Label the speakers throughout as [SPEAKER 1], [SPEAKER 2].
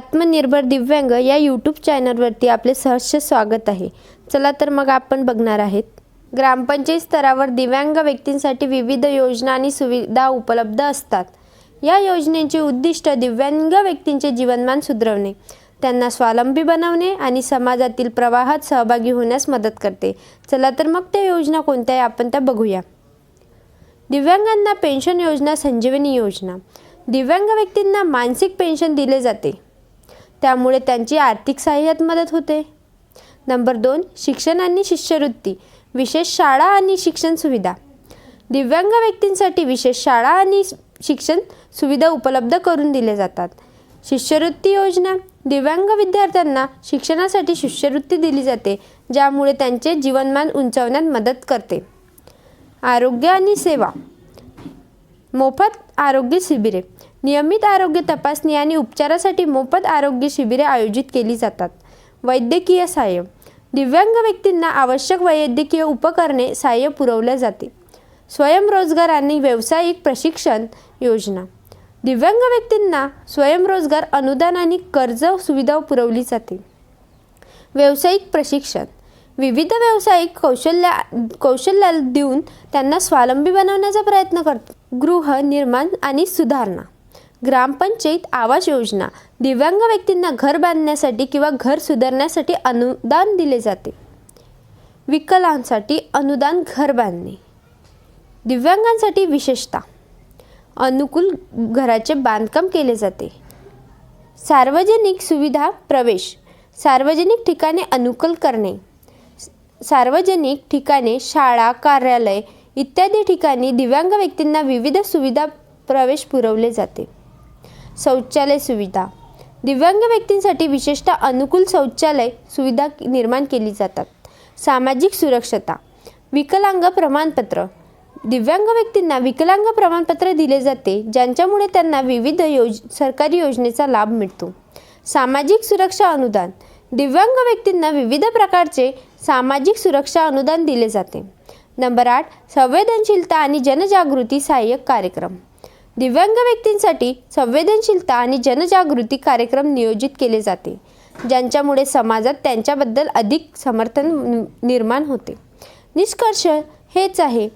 [SPEAKER 1] आत्मनिर्भर दिव्यांग या यूट्यूब चॅनलवरती आपले सहर्ष स्वागत आहे. चला तर मग आपण बघणार आहेत. ग्रामपंचायत स्तरावर दिव्यांग व्यक्तींसाठी विविध योजना आणि सुविधा उपलब्ध असतात. या योजनेचे उद्दिष्ट दिव्यांग व्यक्तींचे जीवनमान सुधारवणे त्यांना स्वावलंबी बनवणे आणि समाजातील प्रवाहात सहभागी होण्यास मदत करते. चला तर मग त्या योजना कोणत्या आहे आपण त्या बघूया. दिव्यांगांना पेन्शन योजना संजीवनी योजना. दिव्यांग व्यक्तींना मानसिक पेन्शन दिले जाते. त्यामुळे त्यांची आर्थिक सहाय्यात मदत होते. नंबर दोन शिक्षण आणि शिष्यवृत्ती विशेष शाळा आणि शिक्षण सुविधा. दिव्यांग व्यक्तींसाठी विशेष शाळा आणि शिक्षण सुविधा उपलब्ध करून दिले जातात. शिष्यवृत्ती योजना दिव्यांग विद्यार्थ्यांना शिक्षणासाठी शिष्यवृत्ती दिली जाते ज्यामुळे त्यांचे जीवनमान उंचावण्यात मदत करते. आरोग्य आणि सेवा. मोफत आरोग्य शिबिरे. नियमित आरोग्य तपासणी आणि उपचारासाठी मोफत आरोग्य शिबिरे आयोजित केली जातात. वैद्यकीय सहाय्य. दिव्यांग व्यक्तींना आवश्यक वैद्यकीय उपकरणे सहाय्य पुरवले जाते. स्वयंरोजगार आणि व्यावसायिक प्रशिक्षण योजना. दिव्यांग व्यक्तींना स्वयंरोजगार अनुदान आणि कर्ज सुविधा पुरवली जाते. व्यावसायिक प्रशिक्षण. विविध व्यावसायिक कौशल्य कौशल्य देऊन त्यांना स्वावलंबी बनवण्याचा प्रयत्न करतो गृहनिर्माण आणि सुधारणा. ग्रामपंचायत आवास योजना. दिव्यांग व्यक्तींना घर बांधण्यासाठी किंवा घर सुधारण्यासाठी अनुदान दिले जाते. विकलांसाठी अनुदान घर बांधणे. दिव्यांगांसाठी विशेषता. अनुकूल घराचे बांधकाम केले जाते. सार्वजनिक सुविधा प्रवेश. सार्वजनिक ठिकाणे अनुकूल करणे. सार्वजनिक ठिकाणे शाळा कार्यालय इत्यादी ठिकाणी दिव्यांग व्यक्तींना विविध सुविधा प्रवेश पुरवले जाते. शौचालय सुविधा. दिव्यांग व्यक्तींसाठी विशेषतः अनुकूल शौचालय सुविधा निर्माण केली जातात. सामाजिक सुरक्षता. विकलांग प्रमाणपत्र. दिव्यांग व्यक्तींना विकलांग प्रमाणपत्र दिले जाते ज्यांच्यामुळे त्यांना विविध योज सरकारी योजनेचा लाभ मिळतो. सामाजिक सुरक्षा अनुदान. दिव्यांग व्यक्तींना विविध प्रकारचे सामाजिक सुरक्षा अनुदान दिले जाते. नंबर आठ संवेदनशीलता आणि जनजागृती सहाय्यक कार्यक्रम. दिव्यांग व्यक्तींसाठी संवेदनशीलता आणि जनजागृती कार्यक्रम नियोजित केले जाते ज्यांच्यामुळे समाजात त्यांच्याबद्दल अधिक समर्थन नि- निर्माण होते. निष्कर्ष हेच आहे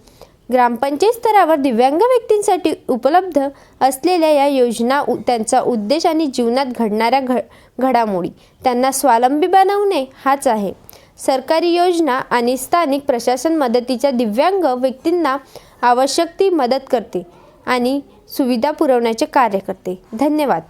[SPEAKER 1] ग्रामपंचायत स्तरावर दिव्यांग व्यक्तींसाठी उपलब्ध असलेल्या या योजना त्यांचा उद्देश आणि जीवनात घडणाऱ्या घ घडामोडी त्यांना स्वावलंबी बनवणे हाच आहे. सरकारी योजना आणि स्थानिक प्रशासन मदतीच्या दिव्यांग व्यक्तींना आवश्यक ती मदत करते आणि सुविधा पुरवण्याचे कार्य करते. धन्यवाद.